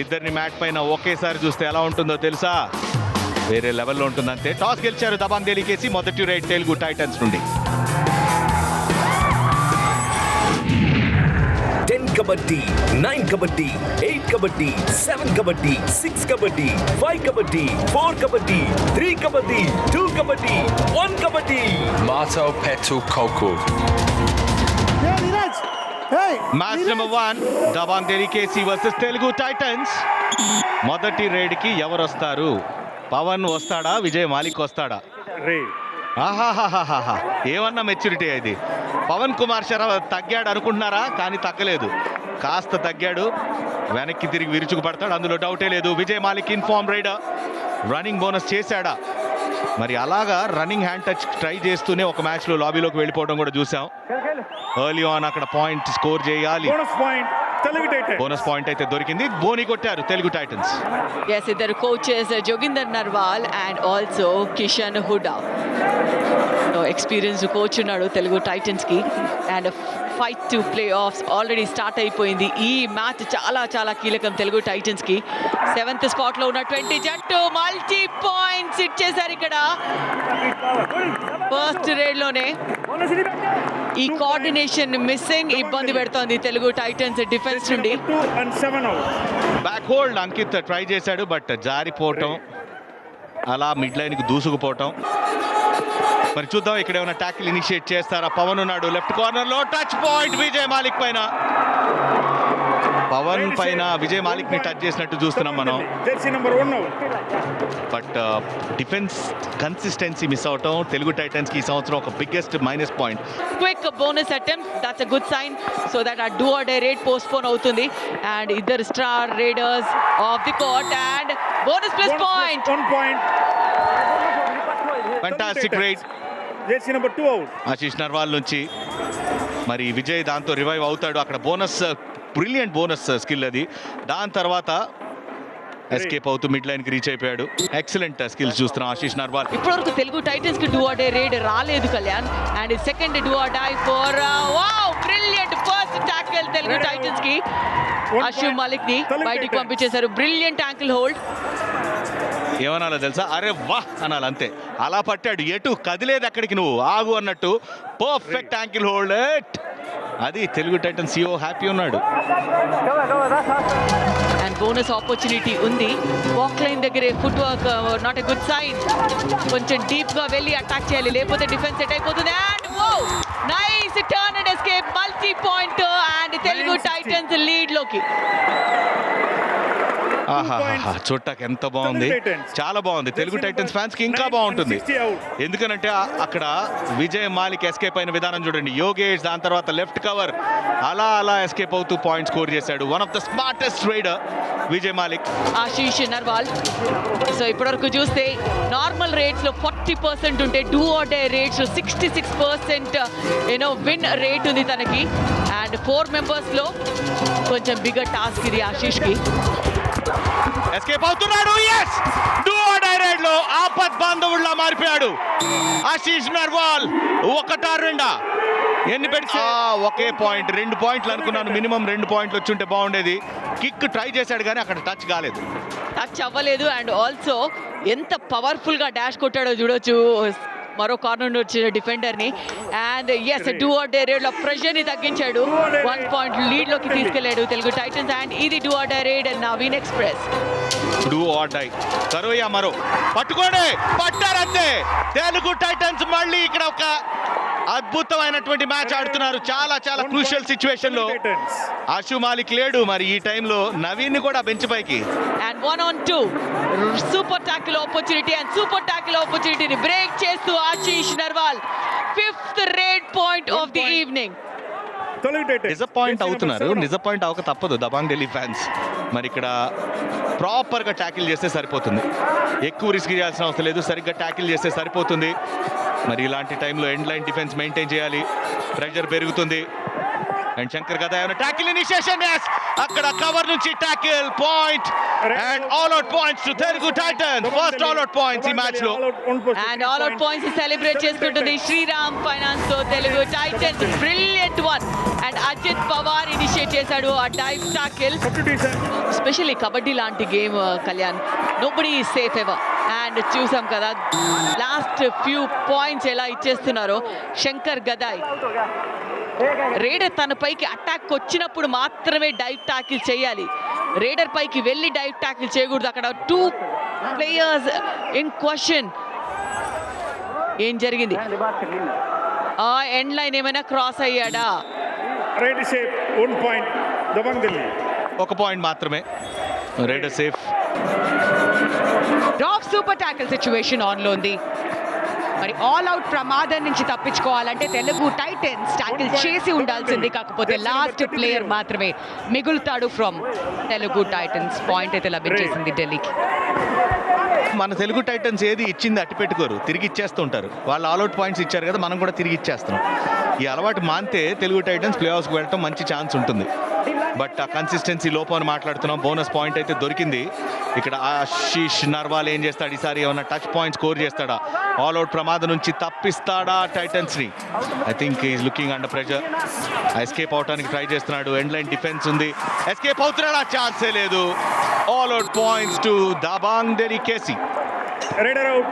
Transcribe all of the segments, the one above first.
ఇద్దరిని మ్యాట్ పైన ఒకేసారి చూస్తే ఎలా ఉంటుందో తెలుసా? వేరే లెవెల్లో ఉంటుందంతే టాస్ గెలిచారు దబాన్ తేలికేసి మొదటి రైట్ తెలుగు టైటన్స్ నుండి. Kabaddi nine kabaddi eight kabaddi seven kabaddi six kabaddi five kabaddi four kabaddi three kabaddi two kabaddi one kabaddi. Marto Petu Koku. Match number one Dabang తెలికేసి versus Telugu Titans మొదటి రైడ్కి ఎవరు వస్తారు పవన్ వస్తాడా విజయ్ మాలిక్ వస్తాడా ఆహాహాహాహా ఏమన్నా మెచ్యూరిటీ ఇది? పవన్ కుమార్ శర్మ తగ్గాడు అనుకుంటున్నారా? కానీ తగ్గలేదు. కాస్త తగ్గాడు. వెనక్కి తిరిగి విరుచుకు పడతాడు. అందులో డౌటే లేదు. Vijay Malik in form raider. Running bonus చేశాడా? మరి అలాగా రన్నింగ్ హ్యాండ్ టచ్ ట్రై చేస్తూనే ఒక మ్యాచ్లో లాబీలోకి వెళ్ళిపోవడం కూడా చూసాం ఎర్లీ ఆన్ అక్కడ పాయింట్ స్కోర్ చేయాలి. Bonus point Telugu Titan. Bonus point అయితే దొరికింది. బోని కొట్టారు తెలుగు టైటన్స్. Yes, ఇద్దరు coaches Joginder Narwal and also Kishan Hooda experience coach ఉన్నాడు Telugu టైటన్స్కి and fight to playoffs already start అయిపోయింది. ఈ మ్యాచ్ చాలా చాలా కీలకం తెలుగు టైటన్స్కి. సెవెంత్ స్పాట్లో ఉన్న ట్వంటీ జట్టు మల్టీ పాయింట్స్ ఇచ్చేసారు ఇక్కడ. ఫస్ట్ రేడ్లోనే ఈ కోఆర్డినేషన్ మిస్సింగ్ ఇబ్బంది పెడుతోంది తెలుగు టైటన్స్ డిఫెన్స్ నుండి. బ్యాక్ హోల్డ్ అంకిత్ ట్రై చేశాడు బట్ జారిపోవటం అలా మిడ్ లైన్కి దూసుకుపోవటం. మరి చూద్దాం ఇక్కడ ఏమైనా ట్యాకిల్ ఇనిషియేట్ చేస్తారా? పవన్ ఉన్నాడు లెఫ్ట్ కార్నర్లో టచ్ పాయింట్ విజయ్ మాలిక్ పైన. పవన్ పైన విజయ్ మాలిక్ని టచ్ చేసినట్టు చూస్తున్నాం మనం. బట్ డిఫెన్స్ కన్సిస్టెన్సీ మిస్ అవటం తెలుగు టైటన్స్కి ఈ సంవత్సరం ఒక biggest minus point quick bonus attempt that's a good sign so that uh do or die raid postpone అవుతుంది. అండ్ ఇద్దరు star raiders of the court and bonus plus point one point fantastic right jersey number two out Ashish Narwal నుంచి. మరి విజయ్ దాంతో revive అవుతాడు. అక్కడ bonus brilliant bonus skill అది. దాని తర్వాత ఎస్కేప్ అవుతూ మిడ్ లైన్కి రీచ్ అయిపోయాడు. ఎక్సలెంట్ స్కిల్స్ చూస్తున్నాం ఆశీష్ నర్వాల్ ఇప్పటివరకు తెలుగు టైటన్స్కి డూ ఆర్ డే రేడ్ రాలేదు Kalyan. And second do or die for wow brilliant first tackle Telugu టైటన్స్కి. Ashu. మాలిక్ని బయటికి. పంపించేశారు. బ్రిలియంట్ యాంకిల్ హోల్డ్ ఏమనాలో తెలుసా? అరే వాహ్! అనాలి అంతే. అలా పట్టాడు. ఎటు? కదిలేదు అక్కడికి నువ్వు. ఆగు అన్నట్టు. పర్ఫెక్ట్ యాంకిల్ హోల్డ్ అది తెలుగు టైటన్ సిఓ హ్యాపీ ఉన్నాడు. అండ్ బోనస్ ఆపర్చునిటీ ఉంది. వాక్ లైన్ దగ్గరే footwork not a good sign కొంచెం డీప్గా వెళ్ళి అటాక్ చేయాలి. లేకపోతే డిఫెన్స్ సెట్ అయిపోతుంది. And oh nice turn and escape multi point and Telugu 960. Titans లీడ్లోకి. చూడటానికి ఎంత బాగుంది. చాలా బాగుంది. తెలుగు టైటన్స్ ఫ్యాన్స్కి ఇంకా 9 బాగుంటుంది. 60 out. ఎందుకనంటే అక్కడ విజయ్ మాలిక్ ఎస్కేప్ అయిన విధానం చూడండి. యోగేష్ దాని తర్వాత లెఫ్ట్ కవర్ అలా అలా ఎస్కేప్ అవుతూ పాయింట్ స్కోర్ చేశాడు. One of the smartest raider Vijay Malik. Ashish Narwal. So ఇప్పటివరకు చూస్తే నార్మల్ రేట్స్లో ఫార్టీ పర్సెంట్ ఉంటే do or die raids sixty six percent you know win rate ఉంది తనకి. అండ్ ఫోర్ మెంబర్స్లో కొంచెం బిగ్గర్ టాస్క్ ఇది ఆశీష్కి ఎస్కేప్ అవుతున్నాడు ఎస్ డూ డైరెక్ట్లో ఆపత్ బాంధవుల్లా మారిపోయాడు. ఆశీష్ నర్వాల్ ఒకటా రెండా? ఎన్ని పెట్టి ఆ, ఒకే పాయింట్ రెండు పాయింట్లు అనుకున్నాను మినిమం రెండు పాయింట్లు వచ్చి ఉంటే బాగుండేది. కిక్ ట్రై చేశాడు కానీ అక్కడ టచ్ కాలేదు. టచ్ అవ్వలేదు అండ్ ఆల్సో ఎంత పవర్ఫుల్గా డాష్ కొట్టాడో చూడొచ్చు. మరో కార్నర్ వచ్చిన డిఫెండర్ని. And as do or die రేడ్లో ప్రెషర్ని తగ్గించాడు. వన్ పాయింట్ లీడ్లోకి తీసుకెళ్ళాడు తెలుగు టైటన్స్ అండ్ ఇది do or die raid and Naveen express do or die కరోయా మరో. పట్టుకోండి. పట్టారంతే తెలుగు టైటన్స్ మళ్ళీ ఇక్కడ ఒక అద్భుతమైనటువంటి మ్యాచ్ ఆడుతున్నారు. చాలా చాలా క్రూషియల్ సిచ్యువేషన్లో ఆశు మాలిక్ లేడు. మరి ఈ టైంలో నవీన్ కూడా బెంచ్ పైకి. And one on two super tackle opportunity and super tackle ఆపర్చునిటీని break చేస్తూ Ashish Narwal fifth raid point of the evening disappoint అవుతున్నారు. డిసప్పాయింట్ అవ్వక తప్పదు. దబాంగ్ ఢిల్లీ ఫ్యాన్స్. మరి ఇక్కడ ప్రాపర్గా ట్యాకిల్ చేస్తే సరిపోతుంది. ఎక్కువ రిస్క్ చేయాల్సిన అవసరం లేదు. సరిగ్గా ట్యాకిల్ చేస్తే సరిపోతుంది. మరి ఇలాంటి టైంలో ఎండ్ లైన్ డిఫెన్స్ మెయింటైన్ చేయాలి. ప్రెషర్ పెరుగుతుంది. అండ్ శంకర్ ఏమైనా ట్యాకిల్ ఇనిషియేషన్? అక్కడ కవర్ నుంచి tackle point. And all out points to Telugu Titans first all out points ఈ మ్యాచ్లో and all out points celebrate చేసుకుంటుంది Shriram ఫైనాన్స్తో Telugu Titans brilliant one and Ajit Pawar initiate చేశాడు ఆ dive tackle especially kabaddi లాంటి game Kalyan nobody safe ever and చూసాం కదా last few points ఎలా ఇచ్చేస్తున్నారో. శంకర్ గదాయ్ రేడర్ తన పైకి అటాక్ వచ్చినప్పుడు మాత్రమే డైవ్ టాకిల్ చేయాలి. రేడర్ పైకి వెళ్ళి డైవ్ టాకిల్ చేయకూడదు. అక్కడ టూ ప్లేయర్స్ ఇన్ క్వశ్చన్ ఏం జరిగింది? ఆ ఎండ్ లైన్ ఏమైనా cross అయ్యాడా? Right shape one point Dabang Delhi ఒక పాయింట్ మాత్రమే. Raider safe drop super tackle situation ఆన్లో ఉంది మరి ఆల్ అవుట్ ప్రమాదం నుంచి తప్పించుకోవాలంటే తెలుగు టైటన్స్ టాకిల్ చేసి ఉండాల్సింది కాకపోతే లాస్ట్ ప్లేయర్ మాత్రమే మిగులుతాడు ఫ్రమ్ తెలుగు టైటన్స్ పాయింట్ అయితే లభించేసింది ఢిల్లీకి మన తెలుగు టైటన్స్ ఏది ఇచ్చింది అట్టి పెట్టుకోరు తిరిగి ఇచ్చేస్తూ ఉంటారు వాళ్ళు ఆల్అౌట్ పాయింట్స్ ఇచ్చారు కదా మనం కూడా తిరిగి ఇచ్చేస్తున్నాం. ఈ అలవాటు మానితే తెలుగు టైటన్స్ ప్లే ఆఫ్స్కి వెళ్ళటం మంచి ఛాన్స్ ఉంటుంది. బట్ ఆ కన్సిస్టెన్సీ లోపం అని మాట్లాడుతున్నాం. బోనస్ పాయింట్ అయితే దొరికింది. ఇక్కడ ఆశీష్ నర్వాల్ ఏం చేస్తాడు? ఈసారి ఏమన్నా టచ్ పాయింట్ స్కోర్ చేస్తాడా? ఆల్ అవుట్ ప్రమాదం నుంచి తప్పిస్తాడా టైటన్స్ని I think is looking under pressure escape అవడానికి ట్రై చేస్తున్నాడు. ఎండ్ లైన్ డిఫెన్స్ ఉంది. ఎస్కేప్ అవుతున్నాడా? ఛాన్సే లేదు. All points to Dabang delicacy raider out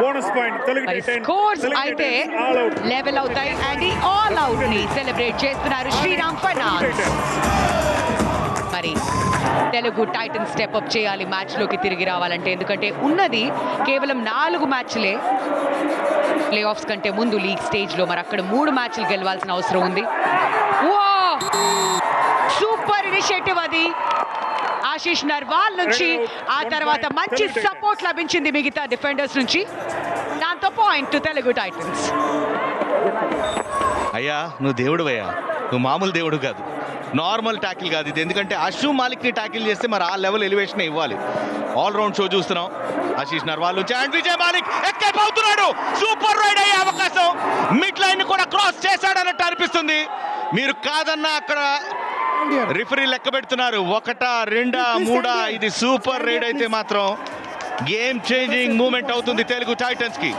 bonus point Telugu scores అయితే లెవెల్ అవుతాయి. అండ్ ఈ ఆల్ అవుట్ని సెలబ్రేట్ చేస్తున్నారు శ్రీరామ్ ఫైనాన్స్ మరి తెలుగు టైటన్ స్టెప్ అప్ చేయాలి. మ్యాచ్లోకి తిరిగి రావాలంటే. ఎందుకంటే ఉన్నది కేవలం నాలుగు మ్యాచ్లే ప్లే ఆఫ్స్ కంటే ముందు లీగ్ స్టేజ్లో మరి అక్కడ మూడు మ్యాచ్లు గెలవాల్సిన అవసరం ఉంది. సూపర్ ఇనిషియేటివ్ అది. ఆశీష్ నర్వాల్ నుంచి ఆ తర్వాత మంచి సపోర్ట్ లభించింది మిగతా డిఫెండర్స్ నుంచి. దాంతో పాయింట్ తెలుగు టైటన్స్ అయ్యా నువ్వు దేవుడు అయ్యా. నువ్వు మామూలు దేవుడు కాదు. నార్మల్ ట్యాకిల్ కాదు ఇది. ఎందుకంటే అషు మాలిక్ని ట్యాకిల్ చేస్తే మరి ఆ లెవెల్ ఎలివేషన్ ఇవ్వాలి. ఆల్ రౌండ్ షో చూస్తున్నాం. ఆశీష్ నర్వాల్ నుంచి అండ్ విజయ్ మాలిక్ ఎస్కేప్ అవుతున్నాడు. సూపర్ రైడ్ అయ్యే అవకాశం. మిడ్ లైన్ కూడా క్రాస్ చేశాడన్నట్టు అనిపిస్తుంది. మీరు కాదన్నా అక్కడ రిఫరీ లెక్క పెడుతున్నారు. ఒకటా రెండా మూడా? ఇది సూపర్ రైడ్ అయితే మాత్రం గేమ్ చేంజింగ్ మూమెంట్ అవుతుంది తెలుగు టైటన్స్కి.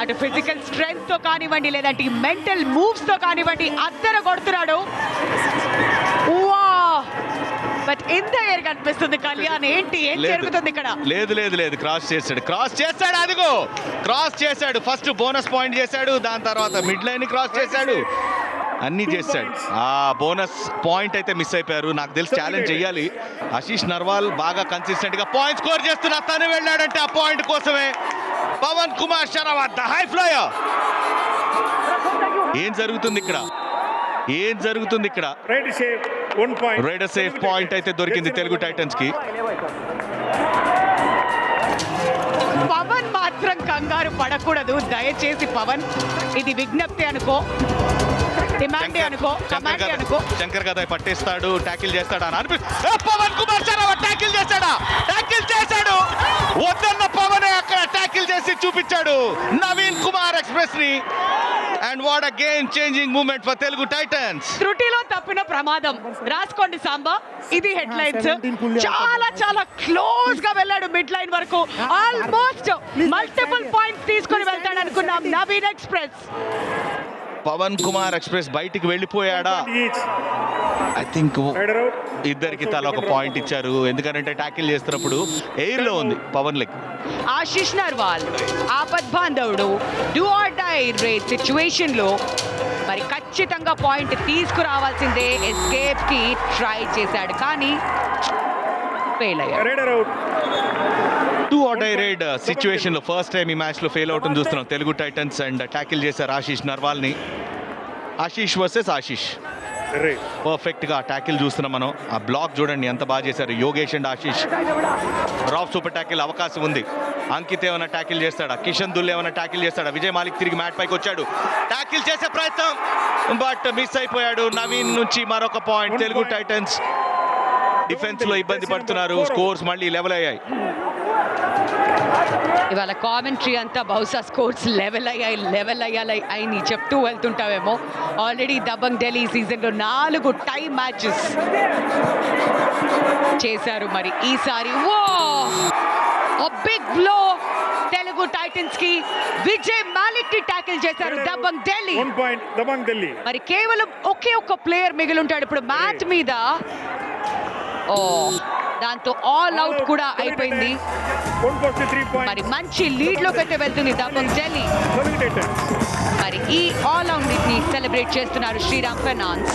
అటు ఫిజికల్ స్ట్రెంగ్త్తో కానివ్వండి లేదంటే మెంటల్ మూవ్స్తో కానివ్వండి అద్దర కొడుతున్నాడు. బట్ ఇంత ఎయిర్ కనిపిస్తుంది కళ్యాణ్. ఏంటి? ఏం. జరుగుతుంది ఇక్కడ? లేదు లేదు లేదు. క్రాస్ చేశాడు. క్రాస్ చేశాడు అదిగో. క్రాస్ చేశాడు. ఫస్ట్ బోనస్ పాయింట్ చేశాడు. దాని తర్వాత మిడ్ లైన్ క్రాస్ చేశాడు. అన్ని చేశాడు. ఆ బోనస్ పాయింట్ అయితే మిస్ అయిపోయారు. నాకు తెలిసి ఛాలెంజ్ చేయాలి. ఆశీష్ నర్వాల్ బాగా కన్సిస్టెంట్గా పాయింట్ స్కోర్ చేస్తున్న తను వెళ్ళాడంటే ఆ పాయింట్ కోసమే పవన్ కుమార్ షరావత్ హై ఫ్లయర్ ఏం జరుగుతుంది ఇక్కడ? ఏం జరుగుతుంది ఇక్కడ? Right shape one point raider safe point అయితే దొరికింది తెలుగు టైటన్స్కి. పవన్ మాత్రం కంగారు పడకూడదు. దయచేసి పవన్ ఇది విజ్ఞప్తి అనుకో. శంకర్ అనుకో గద- శంకర్ గదాయ్ పట్టేస్తాడు ట్యాకిల్ చేస్తాడా అని అనిపి పవన్ కుమార్ శర్మ ట్యాకిల్ చేశాడా? ట్యాకిల్ చేశాడు. వద్దన్న పవన్ అక్కడ ట్యాకిల్ చేసి చూపించాడు. Naveen Kumar ఎక్స్ప్రెస్ని and what a game changing moment for Telugu Titans త్రుటిలో తప్పిన ప్రమాదం. రాసుకోండి సాంబా. ఇది హెడ్ లైన్స్ చాలా చాలా క్లోజ్గా వెళ్ళాడు మిడ్ లైన్ వరకు ఆల్మోస్ట్ మల్టిపుల్ పాయింట్స్ తీసుకొని వెళ్తాడు అనుకున్నాం. నవీన్ ఎక్స్ప్రెస్. పవన్ కుమార్ ఎక్స్ప్రెస్ బయటికి వెళ్ళిపోయాడా? ఐ థింక్ ఇద్దరికి తల ఒక పాయింట్ ఇచ్చారు. ఎందుకంటే ట్యాకిల్ చేస్తున్నప్పుడు ఎయిర్లో ఉంది పవన్ లెగ్. ఆశిష్ నర్వాల్ ఆపద్ బాంధవుడు డూ ఆర్ డై రేట్ సిచ్యువేషన్లో మరి ఖచ్చితంగా పాయింట్ తీసుకురావాల్సిందే. ఎస్కేప్కి ట్రై చేశాడు. కానీ fail out to die raid సిచ్యువేషన్లో ఫస్ట్ టైం ఈ మ్యాచ్లో ఫెయిల్ అవుతుంది చూస్తున్నాం. తెలుగు టైటన్స్ అండ్ ట్యాకిల్ చేశారు ఆశీష్ నర్వాల్ని ఆశీష్ వర్సెస్ ఆశీష్ రైట్ పర్ఫెక్ట్గా ట్యాకిల్ చూస్తున్నాం మనం. ఆ బ్లాక్ చూడండి ఎంత బాగా చేశారు. యోగేష్ అండ్ ఆశీష్ రాఫ్ సూపర్ ట్యాకిల్ అవకాశం ఉంది. అంకిత్ ఏమైనా ట్యాకిల్ చేస్తాడా? కిషన్ దుల్ ఏమైనా ట్యాకిల్ చేస్తాడా? విజయ్ మాలిక్ తిరిగి మ్యాట్ పైకి వచ్చాడు. ట్యాకిల్ చేసే ప్రయత్నం బట్ మిస్ అయిపోయాడు. నవీన్ నుంచి మరొక పాయింట్ తెలుగు టైటన్స్ డిఫెన్స్లో ఇబ్బంది పడుతున్నారు. స్కోర్స్ మళ్ళీ లెవెల్ అయ్యాయి. ఇవాళ కామెంట్రీ అంతా బహుశా స్కోర్స్ లెవెల్ అయ్యాయి లెవెల్ అయ్యాలి అని చెప్తూ వెళ్తుంటావేమో. ఆల్రెడీ దబంగ్ ఢిల్లీ సీజన్లో నాలుగు టై మ్యాచెస్ చేశారు మరి ఈసారి. ఓ బిగ్ బ్లో తెలుగు టైటన్స్కి. విజయ్ మాలిక్ని ట్యాకిల్ చేశారు దబంగ్ ఢిల్లీ. మరి కేవలం ఒకే ఒక్క ప్లేయర్ మిగిలి ఉంటాడు. ఇప్పుడు మ్యాచ్ మీద ఓ దాంతో ఆల్ అవుట్ కూడా అయిపోయింది. 143 points. మరి మంచి లీడ్లోకి అయితే వెళ్తుంది దబంగ్ ఢిల్లీ. మరి ఈ ఆల్ అవుట్ని సెలబ్రేట్ చేస్తున్నారు శ్రీరామ్ ఫైనాన్స్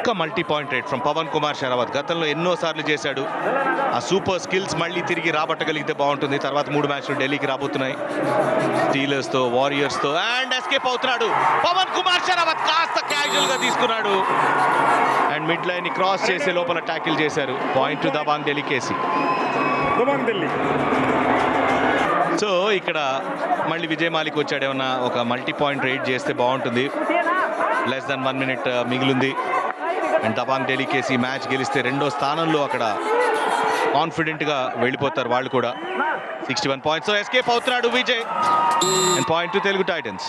ఒక్క multi point raid from Pawan Kumar Sehrawat. గతంలో ఎన్నో సార్లు చేశాడు. ఆ సూపర్ స్కిల్స్ మళ్ళీ తిరిగి రాబట్టగలిగితే బాగుంటుంది. తర్వాత మూడు మ్యాచ్లు ఢిల్లీకి రాబోతున్నాయి. స్టీలర్స్తో వారియర్స్తో అండ్ ఎస్కేప్ అవుతున్నాడు. పవన్ కుమార్ షరావత్ కాస్త క్యాజువల్గా తీసుకున్నాడు. అండ్ మిడ్ లైన్ క్రాస్ చేసే లోపల ట్యాకిల్ చేశారు. పాయింట్ టు దబాంగ్ ఢిల్లీ కేసి. సో ఇక్కడ మళ్ళీ విజయ్ మాలిక్ వచ్చాడు. ఏమన్నా ఒక మల్టీ పాయింట్ రేట్ చేస్తే బాగుంటుంది. లెస్ దెన్ వన్ మినిట్ మిగిలింది. అండ్ దబాంగ్ ఢిల్లీ కేసి మ్యాచ్ గెలిస్తే రెండో స్థానంలో అక్కడ కాన్ఫిడెంట్గా వెళ్ళిపోతారు వాళ్ళు కూడా. సిక్స్టీ వన్ పాయింట్స్ ఎస్కేప్ అవుతున్నాడు Vijay. And point to Telugu Titans.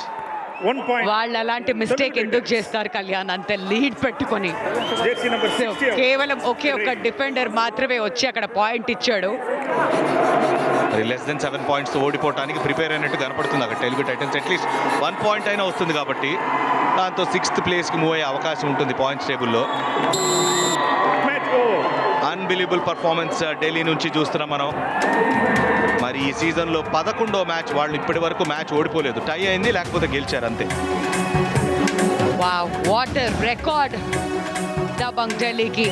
వాళ్ళు అలాంటి మిస్టేక్ ఎందుకు చేస్తారు కళ్యాణ్? అంత లీడ్ పెట్టుకొని. Jersey number so 60. కేవలం ఒకే ఒక్క డిఫెండర్ మాత్రమే వచ్చి అక్కడ పాయింట్ ఇచ్చాడు. లెస్ దెన్ సెవెన్ పాయింట్స్ ఓడిపోవడానికి ప్రిపేర్ అయినట్టు కనపడుతుంది అక్కడ Telugu Titans at least one point అయినా వస్తుంది కాబట్టి. దాంతో సిక్స్త్ ప్లేస్కి మూవ్ అయ్యే అవకాశం ఉంటుంది పాయింట్స్ టేబుల్లో. అన్బిలీబుల్ పర్ఫార్మెన్స్ uh, ఢిల్లీ నుంచి చూస్తున్నాం మనం. మరి ఈ సీజన్లో పదకొండో మ్యాచ్ వాళ్ళు ఇప్పటి వరకు మ్యాచ్ ఓడిపోలేదు. టై అయింది లేకపోతే గెలిచారు అంతే. వావ్ వాటర్ రికార్డ్ దబంగ్ ఢిల్లీకి